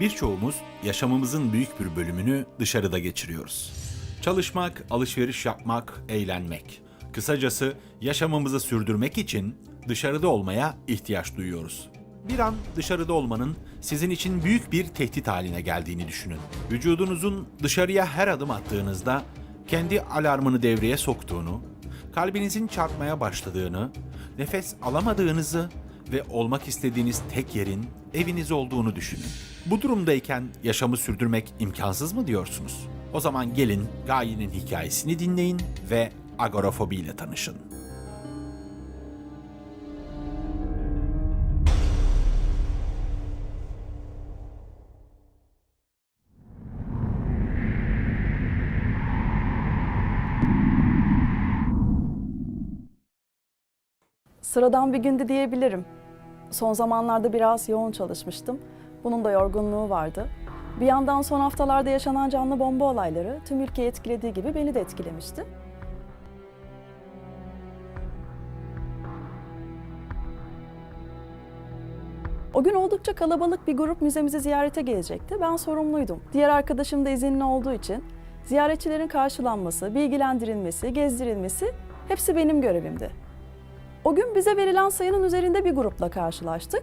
Birçoğumuz yaşamımızın büyük bir bölümünü dışarıda geçiriyoruz. Çalışmak, alışveriş yapmak, eğlenmek. Kısacası yaşamımızı sürdürmek için dışarıda olmaya ihtiyaç duyuyoruz. Bir an dışarıda olmanın sizin için büyük bir tehdit haline geldiğini düşünün. Vücudunuzun dışarıya her adım attığınızda kendi alarmını devreye soktuğunu, kalbinizin çarpmaya başladığını, nefes alamadığınızı ve olmak istediğiniz tek yerin eviniz olduğunu düşünün. Bu durumdayken yaşamı sürdürmek imkansız mı diyorsunuz? O zaman gelin Gaye'nin hikayesini dinleyin ve agorafobi ile tanışın. Sıradan bir gündü diyebilirim. Son zamanlarda biraz yoğun çalışmıştım. Bunun da yorgunluğu vardı. Bir yandan son haftalarda yaşanan canlı bomba olayları tüm ülkeyi etkilediği gibi beni de etkilemişti. O gün oldukça kalabalık bir grup müzemizi ziyarete gelecekti. Ben sorumluydum. Diğer arkadaşım da izinli olduğu için ziyaretçilerin karşılanması, bilgilendirilmesi, gezdirilmesi hepsi benim görevimdi. O gün bize verilen sayının üzerinde bir grupla karşılaştık.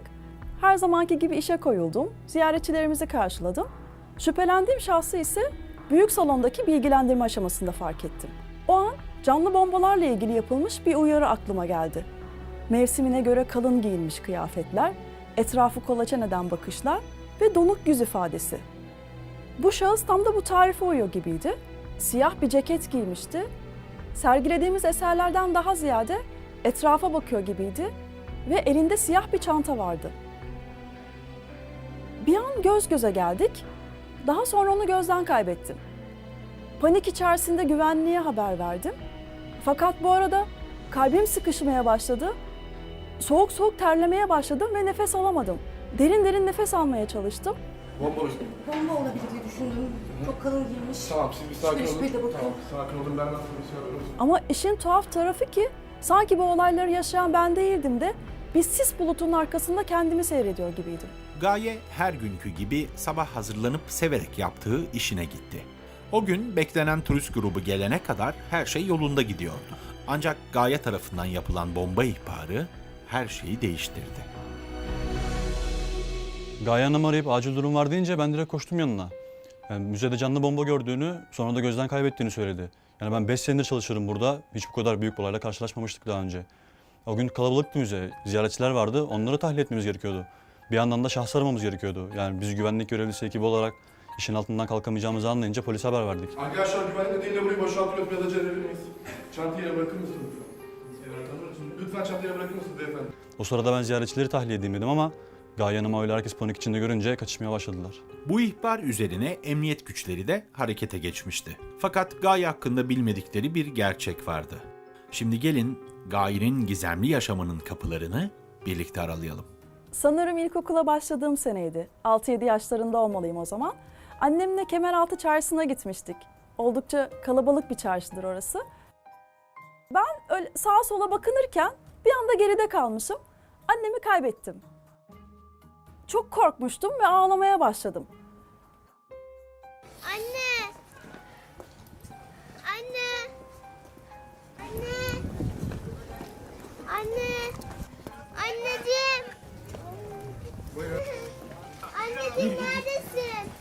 Her zamanki gibi işe koyuldum, ziyaretçilerimizi karşıladım. Şüphelendiğim şahsı ise büyük salondaki bilgilendirme aşamasında fark ettim. O an canlı bombalarla ilgili yapılmış bir uyarı aklıma geldi. Mevsimine göre kalın giyinmiş kıyafetler, etrafı kolaçan eden bakışlar ve donuk yüz ifadesi. Bu şahıs tam da bu tarife uyuyor gibiydi. Siyah bir ceket giymişti. Sergilediğimiz eserlerden daha ziyade etrafa bakıyor gibiydi ve elinde siyah bir çanta vardı. Bir an göz göze geldik. Daha sonra onu gözden kaybettim. Panik içerisinde güvenliğe haber verdim. Fakat bu arada kalbim sıkışmaya başladı. Soğuk soğuk terlemeye başladım ve nefes alamadım. Derin derin nefes almaya çalıştım. Bomba Bomba olabilir diye düşündüm. Çok kalın giymiş. Tamam siz bir sakin olun. Tamam sakin olun ben nasıl bir şey arıyorum. Ama işin tuhaf tarafı ki sanki bu olayları yaşayan ben değildim de bir sis bulutunun arkasında kendimi seyrediyor gibiydim. Gaye her günkü gibi sabah hazırlanıp severek yaptığı işine gitti. O gün beklenen turist grubu gelene kadar her şey yolunda gidiyordu. Ancak Gaye tarafından yapılan bomba ihbarı her şeyi değiştirdi. Gaye Hanım arayıp acil durum var deyince ben direkt koştum yanına. Yani müzede canlı bomba gördüğünü, sonra da gözden kaybettiğini söyledi. Yani ben 5 senedir çalışırım burada. Hiç bu kadar büyük olayla karşılaşmamıştık daha önce. O gün kalabalıktı müze. Ziyaretçiler vardı. Onları tahlil etmemiz gerekiyordu. Bir yandan da şahsı aramamız gerekiyordu. Yani biz güvenlik görevlisi ekibi olarak işin altından kalkamayacağımızı anlayınca polise haber verdik. Arkadaşlar güvenlik nedeniyle burayı boşaltıyoruz. Biraz acele edebilir miyiz? Çantayı bırakır mısınız? Lütfen çantayı yere bırakır mısınız beyefendi? O sırada ben ziyaretçileri tahliye edeyim dedim ama Gaye Hanım'ı öyle herkes panik içinde görünce kaçışmaya başladılar. Bu ihbar üzerine emniyet güçleri de harekete geçmişti. Fakat Gaye hakkında bilmedikleri bir gerçek vardı. Şimdi gelin Gaye'nin gizemli yaşamının kapılarını birlikte aralayalım. Sanırım ilkokula başladığım seneydi. 6-7 yaşlarında olmalıyım o zaman. Annemle Kemeraltı Çarşısı'na gitmiştik. Oldukça kalabalık bir çarşıdır orası. Ben öyle sağa sola bakınırken bir anda geride kalmışım. Annemi kaybettim. Çok korkmuştum ve ağlamaya başladım. Anne. Anne. Anne. Anne. Anneciğim. Anneciğim neredesin?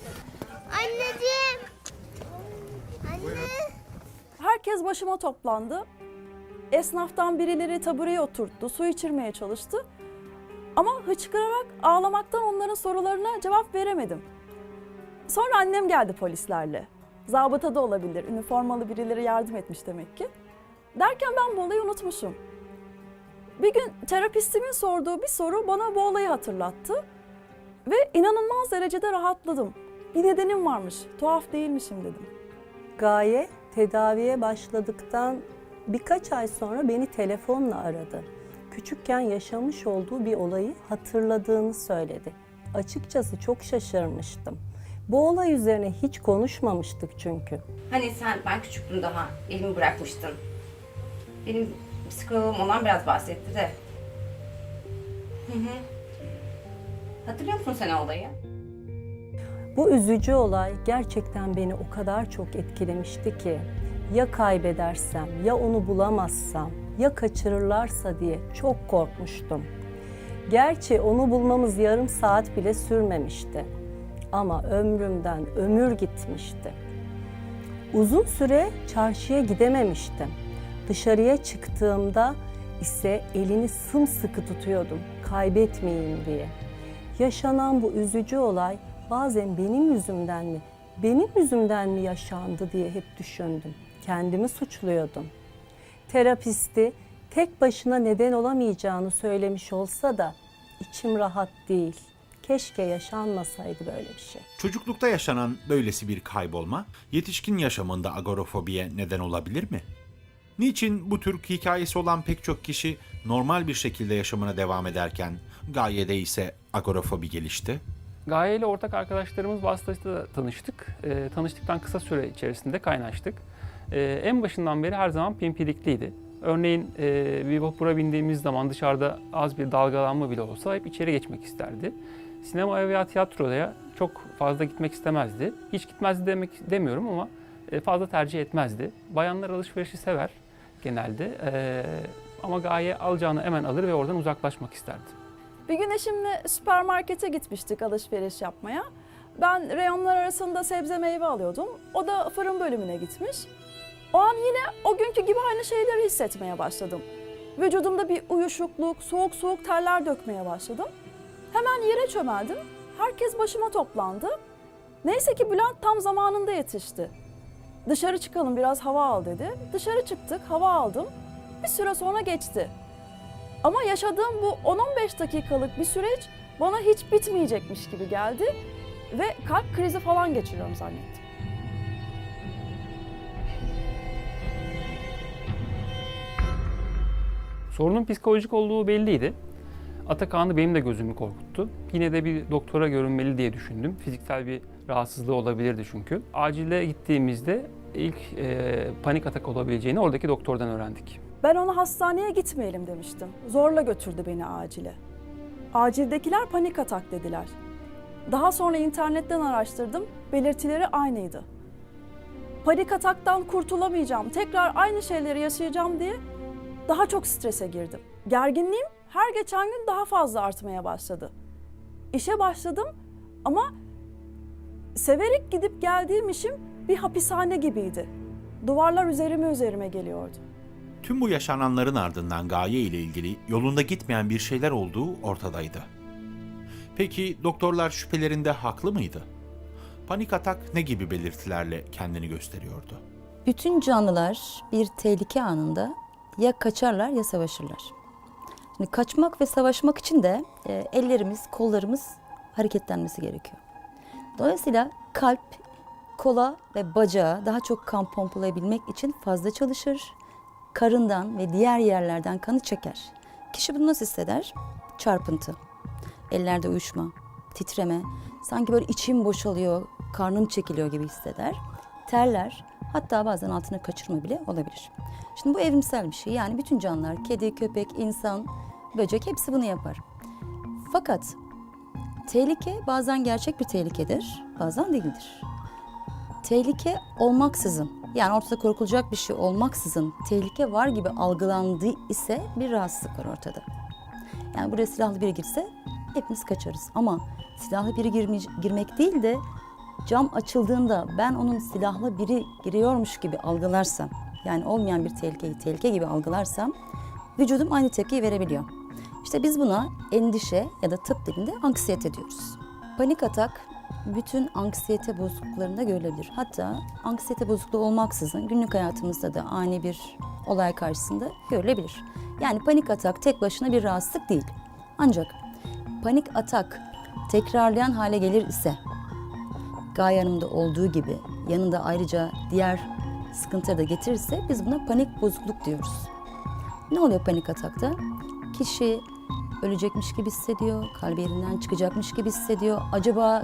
Anneciğim. Anne. Herkes başıma toplandı. Esnaftan birileri tabureye oturttu, su içirmeye çalıştı. Ama hıçkırarak ağlamaktan onların sorularına cevap veremedim. Sonra annem geldi polislerle. Zabıta da olabilir, üniformalı birileri yardım etmiş demek ki. Derken ben bu olayı unutmuşum. Bir gün terapistimin sorduğu bir soru bana bu olayı hatırlattı. Ve inanılmaz derecede rahatladım. Bir nedenim varmış, tuhaf değilmişim dedim. Gaye tedaviye başladıktan birkaç ay sonra beni telefonla aradı. Küçükken yaşamış olduğu bir olayı hatırladığını söyledi. Açıkçası çok şaşırmıştım. Bu olay üzerine hiç konuşmamıştık çünkü. Hani sen ben küçüktüm daha elimi bırakmıştın. Benim psikologum olan biraz bahsetti de. Hı hı. Hatırlıyor musun sen olayı? Bu üzücü olay gerçekten beni o kadar çok etkilemişti ki ya kaybedersem, ya onu bulamazsam, ya kaçırırlarsa diye çok korkmuştum. Gerçi onu bulmamız yarım saat bile sürmemişti. Ama ömrümden ömür gitmişti. Uzun süre çarşıya gidememiştim. Dışarıya çıktığımda ise elini sımsıkı tutuyordum kaybetmeyeyim diye. Yaşanan bu üzücü olay bazen benim yüzümden mi, benim yüzümden mi yaşandı diye hep düşündüm. Kendimi suçluyordum. Terapisti tek başına neden olamayacağını söylemiş olsa da içim rahat değil. Keşke yaşanmasaydı böyle bir şey. Çocuklukta yaşanan böylesi bir kaybolma, yetişkin yaşamında agorafobiye neden olabilir mi? Niçin bu tür hikayesi olan pek çok kişi normal bir şekilde yaşamına devam ederken gayede ise agorafobi gelişti? Gaye ile ortak arkadaşlarımız vasıtasıyla tanıştık. Ee, tanıştıktan kısa süre içerisinde kaynaştık. Ee, en başından beri her zaman pimpirikliydi. Örneğin e, bir bindiğimiz zaman dışarıda az bir dalgalanma bile olsa hep içeri geçmek isterdi. Sinemaya veya tiyatroya çok fazla gitmek istemezdi. Hiç gitmezdi demek demiyorum ama e, fazla tercih etmezdi. Bayanlar alışverişi sever genelde. Ee, ama Gaye alacağını hemen alır ve oradan uzaklaşmak isterdi. Bir gün eşimle süpermarkete gitmiştik alışveriş yapmaya. Ben reyonlar arasında sebze meyve alıyordum. O da fırın bölümüne gitmiş. O an yine o günkü gibi aynı şeyleri hissetmeye başladım. Vücudumda bir uyuşukluk, soğuk soğuk terler dökmeye başladım. Hemen yere çömeldim. Herkes başıma toplandı. Neyse ki Bülent tam zamanında yetişti. Dışarı çıkalım biraz hava al dedi. Dışarı çıktık, hava aldım. Bir süre sonra geçti. Ama yaşadığım bu 10-15 dakikalık bir süreç bana hiç bitmeyecekmiş gibi geldi ve kalp krizi falan geçiriyorum zannettim. Sorunun psikolojik olduğu belliydi. Atakan'ı benim de gözümü korkuttu. Yine de bir doktora görünmeli diye düşündüm. Fiziksel bir rahatsızlığı olabilirdi çünkü. Acile gittiğimizde ilk e, panik atak olabileceğini oradaki doktordan öğrendik. Ben ona hastaneye gitmeyelim demiştim. Zorla götürdü beni acile. Acildekiler panik atak dediler. Daha sonra internetten araştırdım, belirtileri aynıydı. Panik ataktan kurtulamayacağım, tekrar aynı şeyleri yaşayacağım diye daha çok strese girdim. Gerginliğim her geçen gün daha fazla artmaya başladı. İşe başladım ama severek gidip geldiğim işim bir hapishane gibiydi. Duvarlar üzerime üzerime geliyordu. Tüm bu yaşananların ardından Gaye ile ilgili yolunda gitmeyen bir şeyler olduğu ortadaydı. Peki doktorlar şüphelerinde haklı mıydı? Panik atak ne gibi belirtilerle kendini gösteriyordu? Bütün canlılar bir tehlike anında ya kaçarlar ya savaşırlar. Şimdi kaçmak ve savaşmak için de e, ellerimiz, kollarımız hareketlenmesi gerekiyor. Dolayısıyla kalp, kola ve bacağa daha çok kan pompalayabilmek için fazla çalışır. Karından ve diğer yerlerden kanı çeker. Kişi bunu nasıl hisseder? Çarpıntı, ellerde uyuşma, titreme, sanki böyle içim boşalıyor, karnım çekiliyor gibi hisseder. Terler, hatta bazen altına kaçırma bile olabilir. Şimdi bu evrimsel bir şey. Yani bütün canlılar, kedi, köpek, insan, böcek hepsi bunu yapar. Fakat tehlike bazen gerçek bir tehlikedir, bazen değildir. Tehlike olmaksızın, yani ortada korkulacak bir şey olmaksızın tehlike var gibi algılandığı ise bir rahatsızlık var ortada. Yani buraya silahlı biri girse hepimiz kaçarız. Ama silahlı biri girme- girmek değil de cam açıldığında ben onun silahlı biri giriyormuş gibi algılarsam, yani olmayan bir tehlikeyi tehlike gibi algılarsam vücudum aynı tepkiyi verebiliyor. İşte biz buna endişe ya da tıp dilinde anksiyete diyoruz. Panik atak bütün anksiyete bozukluklarında görülebilir. Hatta anksiyete bozukluğu olmaksızın günlük hayatımızda da ani bir olay karşısında görülebilir. Yani panik atak tek başına bir rahatsızlık değil. Ancak panik atak tekrarlayan hale gelir ise Gaye Hanım'da olduğu gibi yanında ayrıca diğer sıkıntıları da getirirse biz buna panik bozukluk diyoruz. Ne oluyor panik atakta? Kişi ölecekmiş gibi hissediyor, kalbi yerinden çıkacakmış gibi hissediyor. Acaba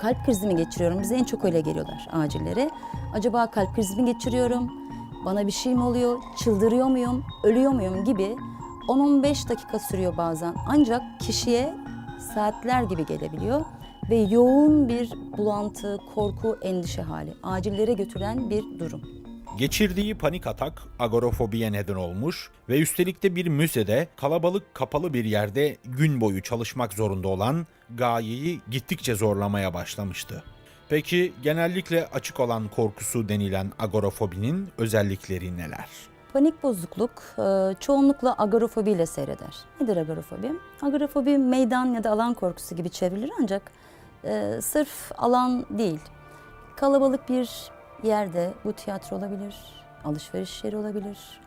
kalp krizi mi geçiriyorum? Bize en çok öyle geliyorlar acillere. Acaba kalp krizi mi geçiriyorum? Bana bir şey mi oluyor? Çıldırıyor muyum? Ölüyor muyum gibi 10-15 dakika sürüyor bazen. Ancak kişiye saatler gibi gelebiliyor. ve yoğun bir bulantı, korku, endişe hali. Acillere götüren bir durum. Geçirdiği panik atak agorafobiye neden olmuş ve üstelik de bir müzede kalabalık kapalı bir yerde gün boyu çalışmak zorunda olan Gaye'yi gittikçe zorlamaya başlamıştı. Peki genellikle açık olan korkusu denilen agorafobinin özellikleri neler? Panik bozukluk e, çoğunlukla agorafobi ile seyreder. Nedir agorafobi? Agorafobi meydan ya da alan korkusu gibi çevrilir ancak e, sırf alan değil. Kalabalık bir yerde bu tiyatro olabilir, alışveriş yeri olabilir,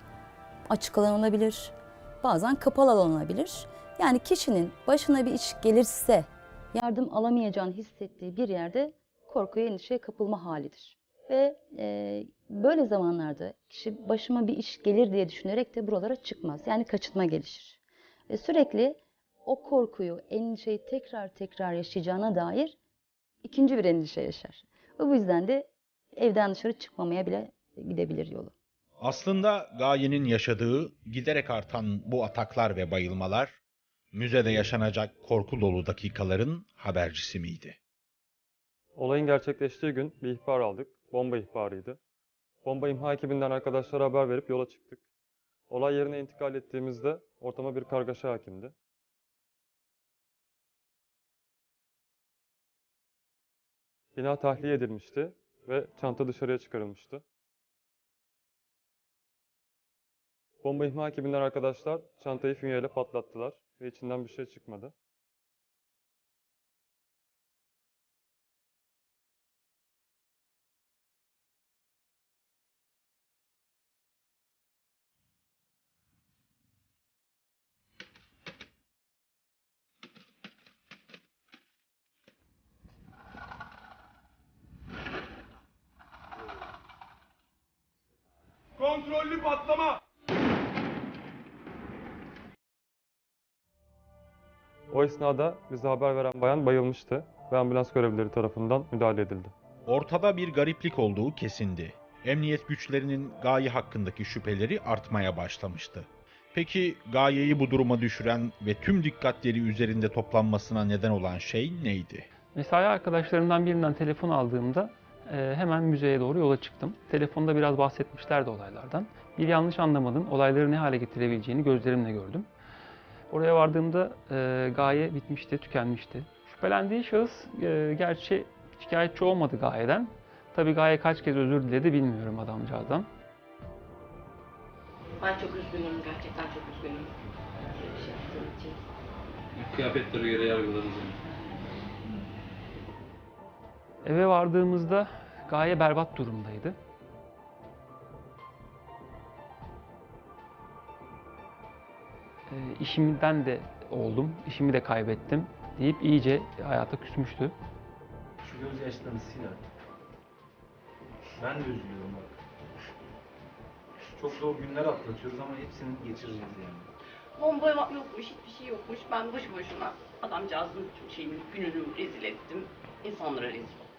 açık alan olabilir, bazen kapalı alan olabilir. Yani kişinin başına bir iş gelirse yardım alamayacağını hissettiği bir yerde korkuya, endişeye kapılma halidir. Ve e, böyle zamanlarda kişi başıma bir iş gelir diye düşünerek de buralara çıkmaz. Yani kaçınma gelişir. Ve sürekli o korkuyu, endişeyi tekrar tekrar yaşayacağına dair ikinci bir endişe yaşar. Bu yüzden de evden dışarı çıkmamaya bile gidebilir yolu. Aslında Gaye'nin yaşadığı giderek artan bu ataklar ve bayılmalar müzede yaşanacak korku dolu dakikaların habercisi miydi? Olayın gerçekleştiği gün bir ihbar aldık. Bomba ihbarıydı. Bomba imha ekibinden arkadaşlara haber verip yola çıktık. Olay yerine intikal ettiğimizde ortama bir kargaşa hakimdi. Bina tahliye edilmişti ve çanta dışarıya çıkarılmıştı. Bomba imha ekibinden arkadaşlar çantayı fünyeyle patlattılar ve içinden bir şey çıkmadı. Kontrollü patlama! O esnada bize haber veren bayan bayılmıştı ve ambulans görevlileri tarafından müdahale edildi. Ortada bir gariplik olduğu kesindi. Emniyet güçlerinin Gaye hakkındaki şüpheleri artmaya başlamıştı. Peki Gaye'yi bu duruma düşüren ve tüm dikkatleri üzerinde toplanmasına neden olan şey neydi? Mesai arkadaşlarımdan birinden telefon aldığımda hemen müzeye doğru yola çıktım. Telefonda biraz bahsetmişlerdi olaylardan. Bir yanlış anlamanın olayları ne hale getirebileceğini gözlerimle gördüm. Oraya vardığımda e, gaye bitmişti, tükenmişti. Şüphelendiği şahıs e, gerçi şikayetçi olmadı gayeden. Tabii gaye kaç kez özür diledi bilmiyorum adamcağızdan. Ben çok üzgünüm, gerçekten çok üzgünüm. Böyle bir şey yaptığım için. Kıyafetlere göre yargılarınız Eve vardığımızda gaye berbat durumdaydı. E, işimden de oldum, işimi de kaybettim deyip iyice hayata küsmüştü. Şu gözyaşlarını sil artık. Ben de üzülüyorum bak. Çok zor günler atlatıyoruz ama hepsini geçireceğiz yani. Bomba yokmuş, hiçbir şey yokmuş. Ben boşu boşuna adamcağızın bütün şeyini, gününü rezil ettim. İnsanlara rezil oldum.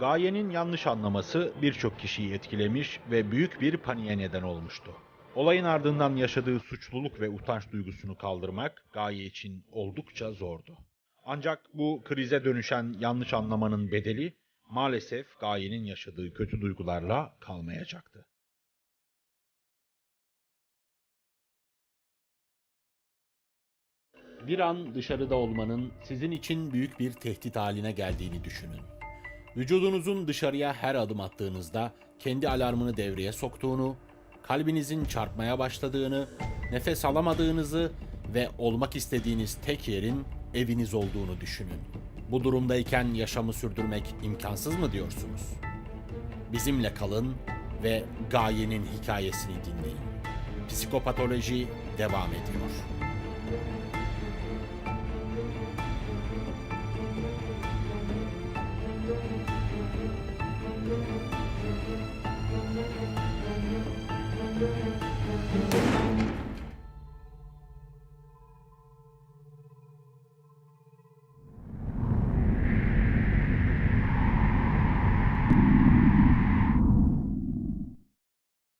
Gaye'nin yanlış anlaması birçok kişiyi etkilemiş ve büyük bir paniğe neden olmuştu. Olayın ardından yaşadığı suçluluk ve utanç duygusunu kaldırmak Gaye için oldukça zordu. Ancak bu krize dönüşen yanlış anlamanın bedeli maalesef Gaye'nin yaşadığı kötü duygularla kalmayacaktı. Bir an dışarıda olmanın sizin için büyük bir tehdit haline geldiğini düşünün. Vücudunuzun dışarıya her adım attığınızda kendi alarmını devreye soktuğunu, kalbinizin çarpmaya başladığını, nefes alamadığınızı ve olmak istediğiniz tek yerin eviniz olduğunu düşünün. Bu durumdayken yaşamı sürdürmek imkansız mı diyorsunuz? Bizimle kalın ve Gaye'nin hikayesini dinleyin. Psikopatoloji devam ediyor.